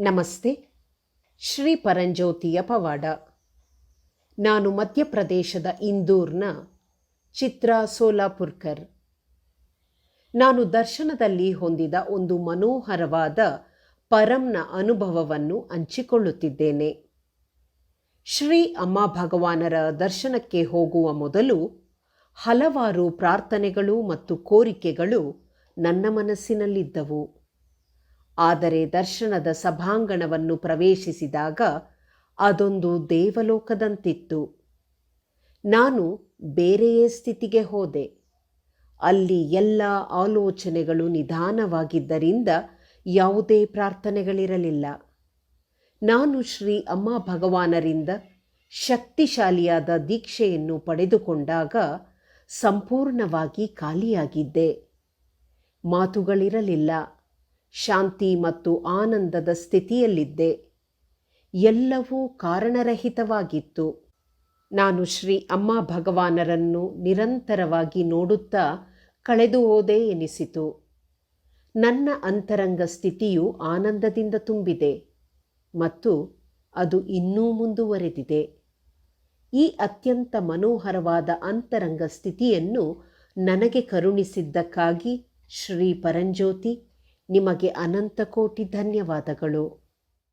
ನಮಸ್ತೆ. ಶ್ರೀ ಪರಂಜ್ಯೋತಿಯ ಪವಾಡ. ನಾನು ಮಧ್ಯಪ್ರದೇಶದ ಇಂದೂರ್ನ ಚಿತ್ರ ಸೋಲಾಪುರ್ಕರ್. ನಾನು ದರ್ಶನದಲ್ಲಿ ಹೊಂದಿದ ಒಂದು ಮನೋಹರವಾದ ಪರಂನ ಅನುಭವವನ್ನು ಹಂಚಿಕೊಳ್ಳುತ್ತಿದ್ದೇನೆ. ಶ್ರೀ ಅಮ್ಮ ಭಗವಾನರ ದರ್ಶನಕ್ಕೆ ಹೋಗುವ ಮೊದಲು ಹಲವಾರು ಪ್ರಾರ್ಥನೆಗಳು ಮತ್ತು ಕೋರಿಕೆಗಳು ನನ್ನ ಮನಸ್ಸಿನಲ್ಲಿದ್ದವು. ಆದರೆ ದರ್ಶನದ ಸಭಾಂಗಣವನ್ನು ಪ್ರವೇಶಿಸಿದಾಗ ಅದೊಂದು ದೇವಲೋಕದಂತಿತ್ತು. ನಾನು ಬೇರೆಯೇ ಸ್ಥಿತಿಗೆ ಹೋದೆ. ಅಲ್ಲಿ ಎಲ್ಲ ಆಲೋಚನೆಗಳು ನಿಧಾನವಾಗಿದ್ದರಿಂದ ಯಾವುದೇ ಪ್ರಾರ್ಥನೆಗಳಿರಲಿಲ್ಲ. ನಾನು ಶ್ರೀ ಅಮ್ಮ ಭಗವಾನರಿಂದ ಶಕ್ತಿಶಾಲಿಯಾದ ದೀಕ್ಷೆಯನ್ನು ಪಡೆದುಕೊಂಡಾಗ ಸಂಪೂರ್ಣವಾಗಿ ಖಾಲಿಯಾಗಿದ್ದೆ. ಮಾತುಗಳಿರಲಿಲ್ಲ. ಶಾಂತಿ ಮತ್ತು ಆನಂದದ ಸ್ಥಿತಿಯಲ್ಲಿದ್ದೆ. ಎಲ್ಲವೂ ಕಾರಣರಹಿತವಾಗಿತ್ತು. ನಾನು ಶ್ರೀ ಅಮ್ಮ ಭಗವಾನರನ್ನು ನಿರಂತರವಾಗಿ ನೋಡುತ್ತಾ ಕಳೆದು ಹೋದೆ ಎನಿಸಿತು. ನನ್ನ ಅಂತರಂಗ ಸ್ಥಿತಿಯು ಆನಂದದಿಂದ ತುಂಬಿದೆ ಮತ್ತು ಅದು ಇನ್ನೂ ಮುಂದುವರೆದಿದೆ. ಈ ಅತ್ಯಂತ ಮನೋಹರವಾದ ಅಂತರಂಗ ಸ್ಥಿತಿಯನ್ನು ನನಗೆ ಕರುಣಿಸಿದ್ದಕ್ಕಾಗಿ ಶ್ರೀ ಪರಂಜ್ಯೋತಿ ನಿಮಗೆ ಅನಂತ ಕೋಟಿ ಧನ್ಯವಾದಗಳು.